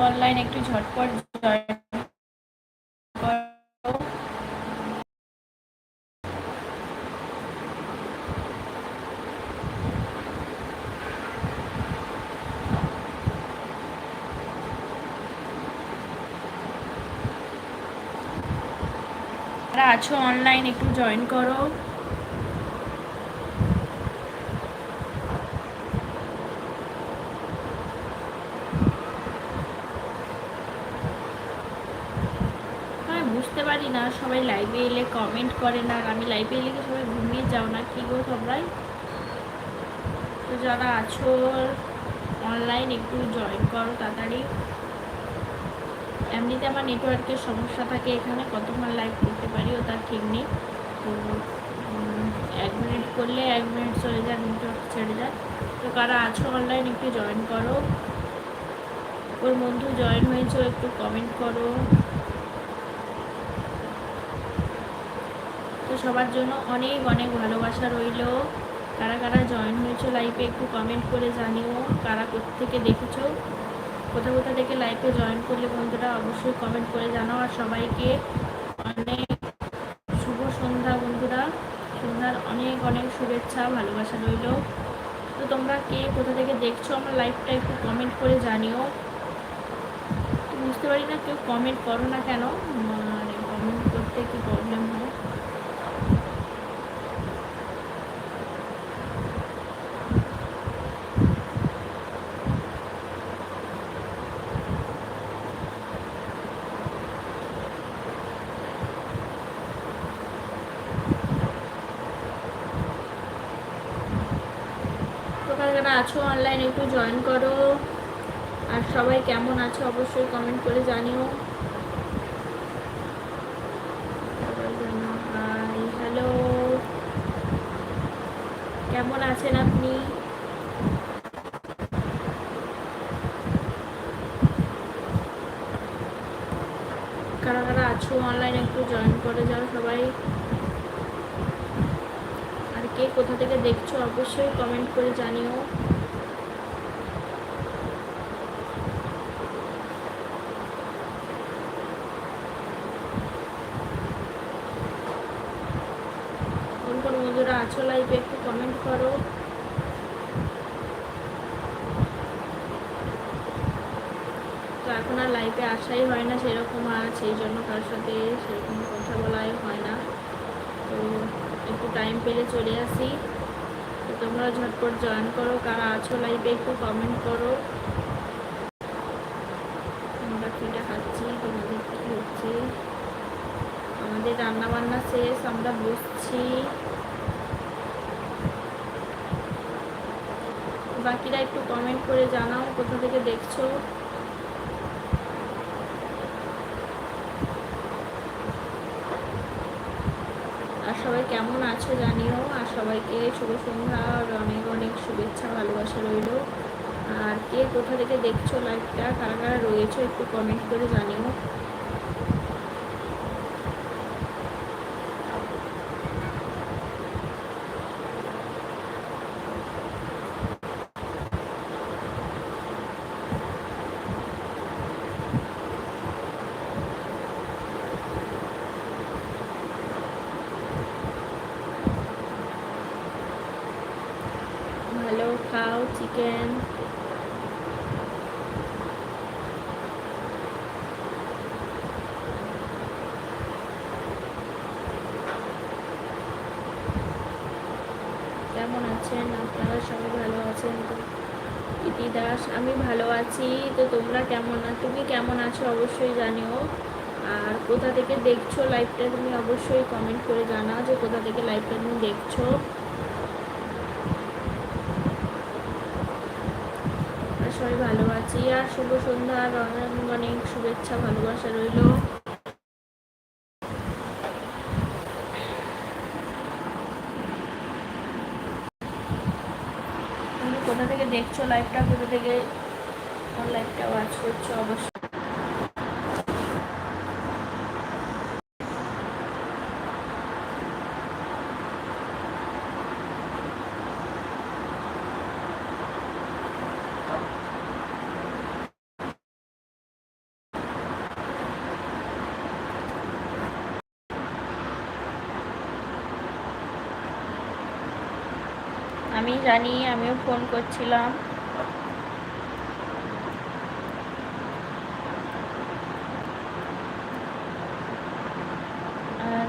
Online একটু ঝটপট আছো অনলাইন একটু জয়েন করো আমি বুঝতে পারি না, সবাই লাইভে এলে কমেন্ট করে না, আমি লাইভে এলে কি সবাই ঘুমিয়ে যাও না? কী গো সবাই তো যারা আছো অনলাইন একটু জয়েন করো তাড়াতাড়ি। এমনিতে আমার নেটওয়ার্কের সমস্যা থাকে এখানে, কতক্ষণ লাইভ করতে পারি ও তার ঠিক নেই। তো এক মিনিট করলে এক মিনিট চলে যায় নেটওয়ার্ক ছেড়ে যায়। তো কারা আছো অনলাইন একটু জয়েন করো। ওর বন্ধু জয়েন হয়েছে একটু কমেন্ট করো। সবার জন্য অনেক অনেক ভালোবাসা রইল। কারা কারা জয়েন হয়েছো লাইভে একটু কমেন্ট করে জানিও। কারা থেকে দেখেছ? কোথা কোথা থেকে লাইভে জয়েন করলে বন্ধুরা অবশ্যই কমেন্ট করে জানাও। আর সবাইকে অনেক শুভ সন্ধ্যা বন্ধুরা। সন্ধ্যার অনেক অনেক শুভেচ্ছা, ভালোবাসা রইল। তো তোমরা কে কোথা থেকে দেখছ আমার লাইভটা একটু কমেন্ট করে জানিও। বুঝতে পারি না, কেউ কমেন্ট করো না কেন? মানে কমেন্ট করতে কি প্রবলেম হয়? কারা আছো অনলাইন একটু জয়েন করো। আর সবাই কেমন আছো অবশ্যই কমেন্ট করে জানিও। হ্যালো কেমন আছেন আপনি? কারা কারা আছো অনলাইন একটু জয়েন করে যাও সবাই। কে কোথা থেকে দেখছ, অবশ্যই কমেন্ট করে জানিও। কোন কোন বন্ধুরা আছো লাইভে একটু কমেন্ট করো। তো এখন আর লাইভে আসাই হয় না, সেরকম আর, সেই জন্য কার সাথে সেরকম কথা বলাই হয় না তো একটু টাইম পেলে চলে আসি। তো তোমরা ঝটপট জয়েন করো, কারা আছো লাইভে একটু কমেন্ট করো। আমরা কীটা খাচ্ছি, তোমাদের কী হচ্ছে? আমাদের রান্না বান্না শেষ, আমরা বসছি। বাকিরা একটু কমেন্ট করে জানাও, কোথা থেকে দেখছ? সবাই কেমন আছো জানিও? আর সবাইকে শুভ আর অনেক অনেক শুভেচ্ছা, ভালোবাসা রইল। আর কে কোথা থেকে দেখছ লাইভটা কারা কারা রয়েছে একটু কমেন্ট করে জানিও। খাও চিকেন কেমন আছেন? আপনারা সবাই ভালো আছেন তো? ইতি দাস, আমি ভালো আছি। তো তোমরা কেমন তুমি কেমন আছো অবশ্যই জানিও। আর কোথা থেকে দেখছ লাইভটা তুমি অবশ্যই কমেন্ট করে জানাও যে কোথা থেকে লাইভটা তুমি দেখছ আর সবাই ভালো আছি আর শুভ সন্ধ্যা অনেক অনেক শুভেচ্ছা, ভালোবাসা রইল। কোথা থেকে দেখছ লাইভটা কোথা থেকে? লাইভটা ওয়াচ করছ? অবশ্যই আমি জানি, আমিও ফোন করছিলাম।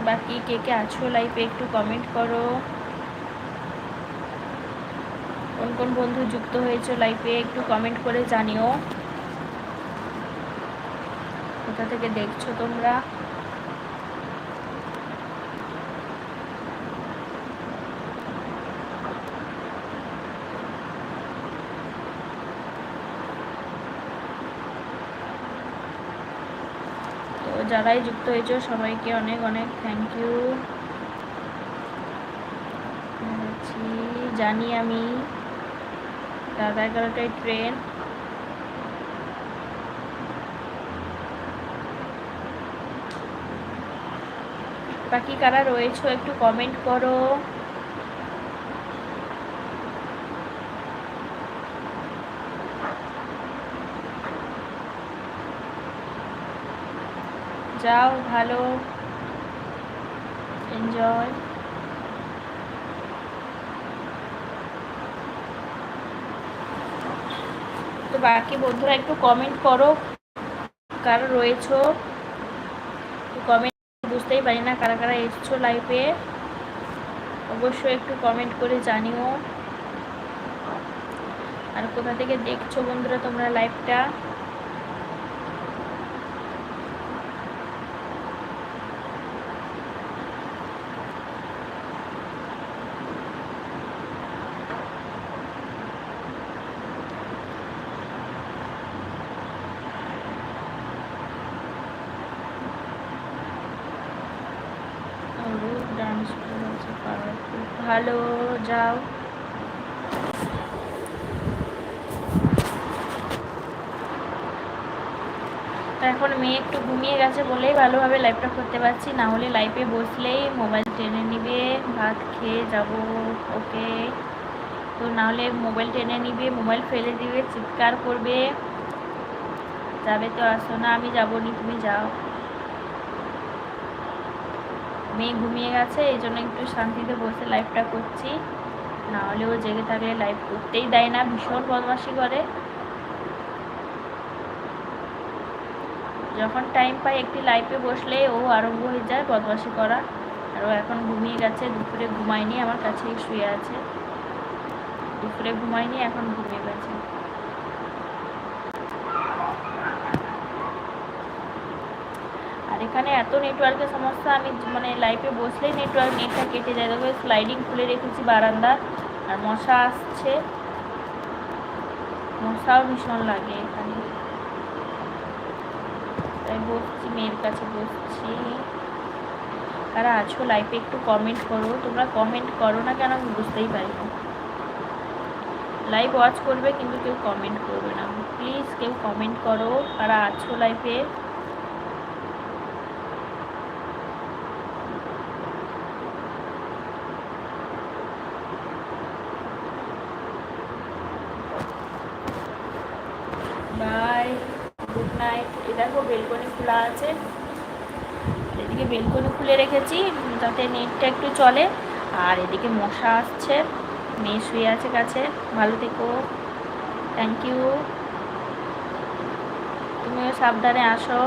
বাকি কে কে আছো লাইফে একটু কমেন্ট করো। কোন কোন বন্ধু যুক্ত হয়েছে লাইফে একটু কমেন্ট করে জানিও। কোথা থেকে দেখছ তোমরা তো যারাই যুক্ত হয়েছে, সবাইকে অনেক অনেক থ্যাংক ইউ জানি আমি। দাদা এগারোটায় ট্রেন বাকি কারা রয়েছে একটু কমেন্ট করো। যাও, ভালো। এনজয় তো বাকি বন্ধুরা একটু কমেন্ট করো, কারা রয়েছো? কমেন্ট বুঝতেই পারি না কারা কারা এসছো লাইফে অবশ্যই একটু কমেন্ট করে জানিও। আর কোথা থেকে দেখছ বন্ধুরা তোমরা লাইভটা ভালো, যাও। এখন মেয়ে একটু ঘুমিয়ে গেছে বলেই ভালোভাবে লাইভটা করতে পারছি, না হলে লাইভে বসলেই মোবাইল টেনে নিবে, ভাত খেয়ে যাব, ওকে। তো না হলে মোবাইল টেনে নিবে মোবাইল ফেলে দিবে, চিৎকার করবে। যাবে তো আসো না, আমি যাব নি, তুমি যাও। মেয়ে ঘুমিয়ে গেছে, এই জন্য একটু শান্তিতে বসে লাইভটা করছি। না হলে ও জেগে থাকলে লাইভ করতেই দেয় না, ভীষণ বদমাসি করে। যখন টাইম পাই একটি লাইফে বসলে ও আরম্ভ হয়ে যায় বদমাসি করা। আর ও এখন ঘুমিয়ে গেছে, দুপুরে ঘুমায়নি, আমার কাছেই শুয়ে আছে। দুপুরে ঘুমায়নি, এখন ঘুমিয়ে গেছে আর এখানে এত নেটওয়ার্কের সমস্যা, আমি মানে লাইফে বসলেই নেটওয়ার্ক নেটটা কেটে যায়। তবে স্লাইডিং খুলে রেখেছি বারান্দা, আর মশা আসছে। মশাও ভীষণ লাগে এখানে। তাই বসছি, মেয়ের কাছে বসছি। কারা আছো লাইফে একটু কমেন্ট করো। তোমরা কমেন্ট করো না কেন? আমি বুঝতেই পারি না। লাইভ ওয়াচ করবে কিন্তু কেউ কমেন্ট করবে না। প্লিজ কেউ কমেন্ট করো। কারা আছো লাইফে বাই গুড নাইট এ দেখো বেলকনি খোলা আছে। এদিকে বেলকনি খুলে রেখেছি যাতে নেটটা একটু চলে। আর এদিকে মশা আসছে, মেয়ে শুয়ে আছে কাছে ভালো থেকো। থ্যাংক ইউ তুমিও সাবধানে আসো।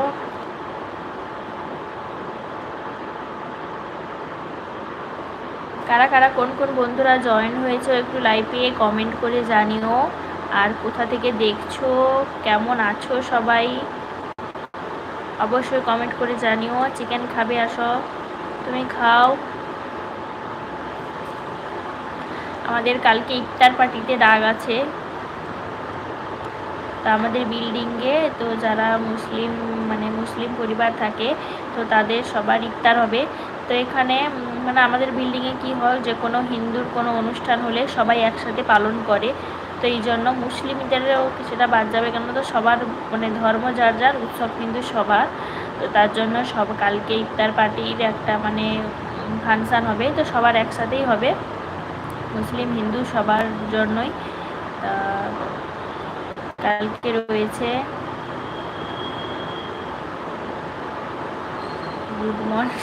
কারা কারা কোন কোন বন্ধুরা জয়েন হয়েছে একটু লাইভে কমেন্ট করে জানিও। আর কোথা থেকে দেখছ? কেমন আছো সবাই? অবশ্যই কমেন্ট করে জানিও চিকেন খাবে আসো তুমি খাও। আমাদের কালকে ইফতার পার্টিতে ডাক আছে। তো আমাদের বিল্ডিংয়ে তো যারা মুসলিম মানে মুসলিম পরিবার থাকে, তো তাদের সবার ইফতার হবে। তো এখানে মানে আমাদের বিল্ডিংয়ে কি হয়, যে কোনো হিন্দুর কোনো অনুষ্ঠান হলে সবাই একসাথে পালন করে। তো এই জন্য মুসলিমদেরও সেটা বাদ যাবে কেন তো সবার মানে ধর্ম যার যার, উৎসব কিন্তু সবার। তো তার জন্য সব কালকে ইফতার পার্টির একটা মানে ফাংশান হবে, তো সবার একসাথেই হবে। মুসলিম, হিন্দু সবার জন্যই। কালকে রয়েছে গুড মর্নিং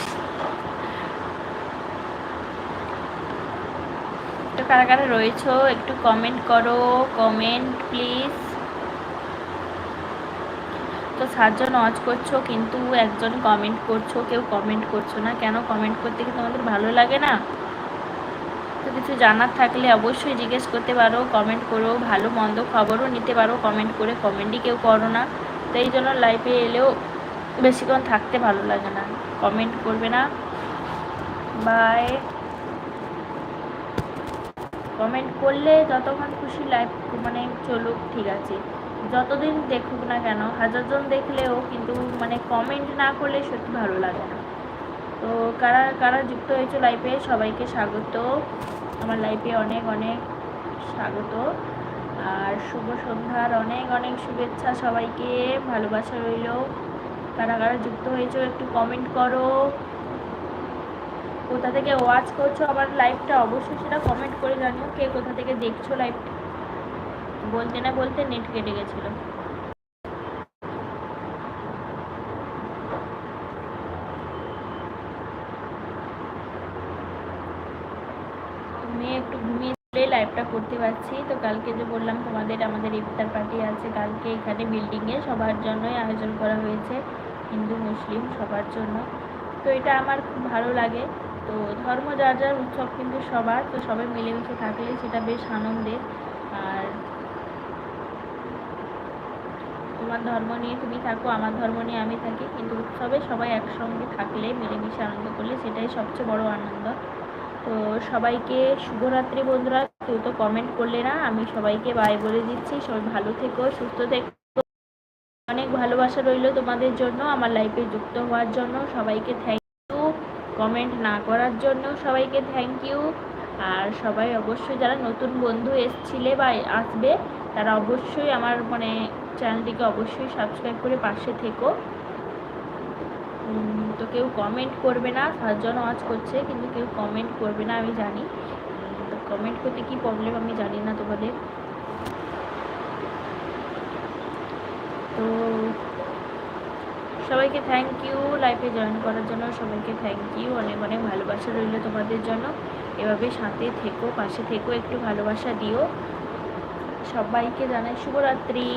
তো কারা কারা রয়েছো, একটু কমেন্ট করো কমেন্ট প্লিজ তো সাতজন ওয়াচ করছ, কিন্তু একজন কমেন্ট করছ, কেউ কমেন্ট করছ না। কেন কমেন্ট করতে কি তোমাদের ভালো লাগে না? তো কিছু জানার থাকলে অবশ্যই জিজ্ঞেস করতে পারো কমেন্ট করো, ভালো মন্দ খবরও নিতে পারো কমেন্ট করে কমেন্টই কেউ করো না। তো এই জন্য লাইফে এলেও বেশিক্ষণ থাকতে ভালো লাগে না। কমেন্ট করবে না। বাই কমেন্ট করলে যতক্ষণ খুশি লাইফ মানে চলুক, ঠিক আছে। যতদিন দেখুক না কেন হাজারজন দেখলেও কিন্তু মানে কমেন্ট না করলে সত্যি ভালো লাগে না। তো কারা কারা যুক্ত হয়েছে লাইফে সবাইকে স্বাগত। আমার লাইফে অনেক অনেক স্বাগত। আর শুভ সন্ধ্যার অনেক অনেক শুভেচ্ছা সবাইকে। ভালোবাসা রইল। কারা কারা যুক্ত হয়েছে একটু কমেন্ট করো। কোথা থেকে ওয়াচ করছ আমার লাইভটা অবশ্যই সেটা কমেন্ট করে জানিও, কে কোথা থেকে দেখছ লাইভটা বলতে না বলতে নেট কেটে গেছিল। মেয়ে একটু ঘুমিয়ে চলে লাইভটা করতে পারছি, তো কালকে যে বললাম তোমাদের আমাদের ইফতার পার্টি আছে, কালকে এখানে বিল্ডিংয়ে সবার জন্যই আয়োজন করা হয়েছে, হিন্দু, মুসলিম সবার জন্য। তো এটা আমার খুব ভালো লাগে। তো ধর্ম যার যার উৎসব কিন্তু সবার, তো সবাই মিলেমিশে থাকলে সেটা বেশ আনন্দের। আর তোমার ধর্ম নিয়ে তুমি থাকো, আমার ধর্ম নিয়ে আমি থাকি, কিন্তু উৎসবে সবাই একসঙ্গে থাকলে, মিলেমিশে আনন্দ করলে সেটাই সবচেয়ে বড় আনন্দ। তো সবাইকে শুভরাত্রি বন্ধুরা, কেউ তো কমেন্ট করলে না, আমি সবাইকে বাই বলে দিচ্ছি। সবাই ভালো থেকো, সুস্থ থেকো। অনেক ভালোবাসা রইল তোমাদের জন্য, আমার লাইফে যুক্ত হওয়ার জন্য। সবাইকে থ্যাংক কমেন্ট না করার জন্য সবাইকে থ্যাংক ইউ আর সবাই অবশ্যই যারা নতুন বন্ধু এসছিলে বা আসবে, তারা অবশ্যই আমার মানে চ্যানেলটিকে অবশ্যই সাবস্ক্রাইব করে পাশে থেকো। তো কেউ কমেন্ট করবে না, সাতজন ওয়াচ করছে, কিন্তু কেউ কমেন্ট করবে না, আমি জানি। তো কমেন্ট করতে কি প্রবলেম আমি জানি না তোমাদের তো সবাইকে থ্যাংক ইউ লাইফে জয়েন করার জন্য সবাইকে থ্যাংক ইউ অনেক অনেক ভালোবাসা রইল তোমাদের জন্য। এভাবে সাথে থেকো, পাশে থেকো, একটু ভালোবাসা দিও। সবাইকে জানাই শুভরাত্রি।